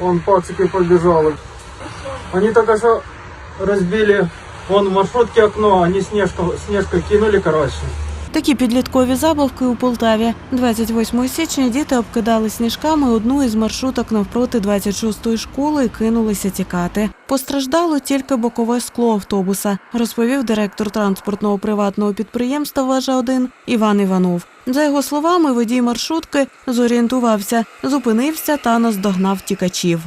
он пацики побежали. Они только что разбили вон в маршрутке окно, они снежку, снежкой кинули, короче. Такі підліткові забавки у Полтаві. 28 січня діти обкидали сніжками одну із маршруток навпроти 26-ї школи і кинулися тікати. Постраждало тільки бокове скло автобуса, розповів директор транспортного приватного підприємства «Важа-1» Іван Іванов. За його словами, водій маршрутки зорієнтувався, зупинився та наздогнав тікачів.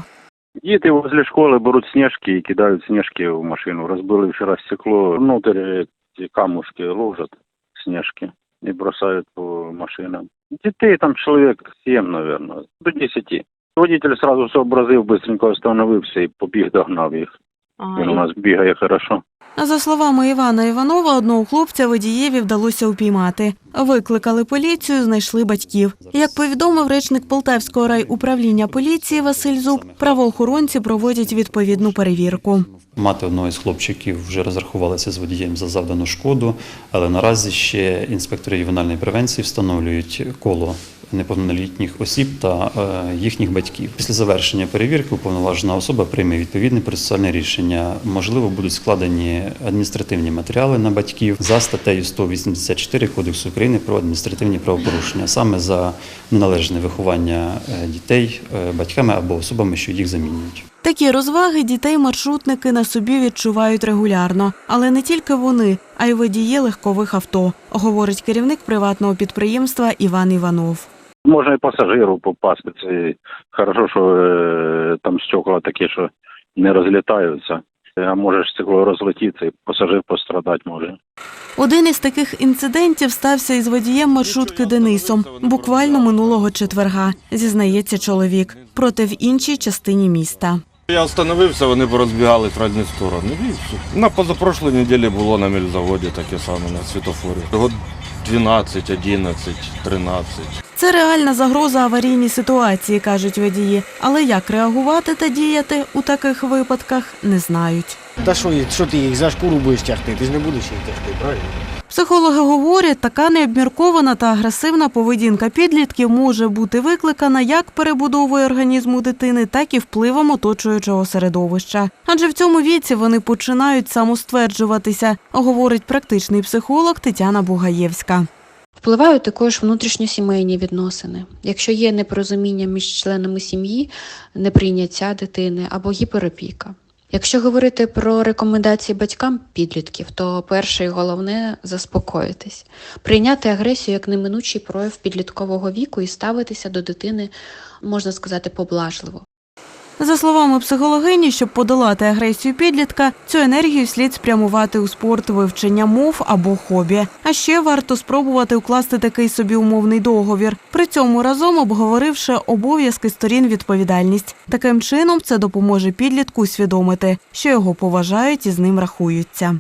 Діти возле школи беруть сніжки і кидають сніжки в машину. Розбили вчора стекло, внутрь ці камушки ложать сніжки и бросают по машинам. Детей там чоловік 7, мабуть, до 10. Водитель сразу сообразив, быстренько остановився і побіг догнав їх. Він у нас бігає хорошо. За словами Івана Іванова, одного хлопця водієві вдалося упіймати. Викликали поліцію, знайшли батьків. Як повідомив речник Полтавського райуправління поліції Василь Зуб, правоохоронці проводять відповідну перевірку. Мати одного із хлопчиків вже розрахувалася з водієм за завдану шкоду, але наразі ще інспектори ювенальної превенції встановлюють коло неповнолітніх осіб та е, їхніх батьків. Після завершення перевірки уповноважена особа прийме відповідне процесуальне рішення. Можливо, будуть складені адміністративні матеріали на батьків за статтею 184 Кодексу України про адміністративні правопорушення, саме за неналежне виховання е, дітей е, батьками або особами, що їх замінюють. Такі розваги дітей маршрутники на собі відчувають регулярно, але не тільки вони, а й водії легкових авто, говорить керівник приватного підприємства Іван Іванов. Можна і пасажиру попасти. Це хорошо, що е, там стекла такі, що не розлітаються. А може ж стекло розлетіться і пасажир пострадати може. Один із таких інцидентів стався із водієм маршрутки Денисом буквально минулого четверга, зізнається чоловік, проте в іншій частині міста. Я остановився, вони порозбігались в різні сторони. І все. На позапрошлій неділі було на мельзаводі таке саме на світофорі. Год 12, 11, 13. Це реальна загроза аварійній ситуації, кажуть водії. Але як реагувати та діяти у таких випадках не знають. Та що, що ти їх за шкуру будеш тягти? Ти ж не будеш їх тягти, правильно? Психологи говорять, така необміркована та агресивна поведінка підлітків може бути викликана як перебудовою організму дитини, так і впливом оточуючого середовища. Адже в цьому віці вони починають самостверджуватися, говорить практичний психолог Тетяна Бугаєвська. Впливають також внутрішньосімейні відносини. Якщо є непорозуміння між членами сім'ї, неприйняття дитини або гіперопіка. Якщо говорити про рекомендації батькам підлітків, то перше і головне заспокоїтись, прийняти агресію як неминучий прояв підліткового віку і ставитися до дитини, можна сказати, поблажливо. За словами психологині, щоб подолати агресію підлітка, цю енергію слід спрямувати у спорт, вивчення мов або хобі. А ще варто спробувати укласти такий собі умовний договір, при цьому разом обговоривши обов'язки сторін відповідальність. Таким чином це допоможе підлітку усвідомити, що його поважають і з ним рахуються.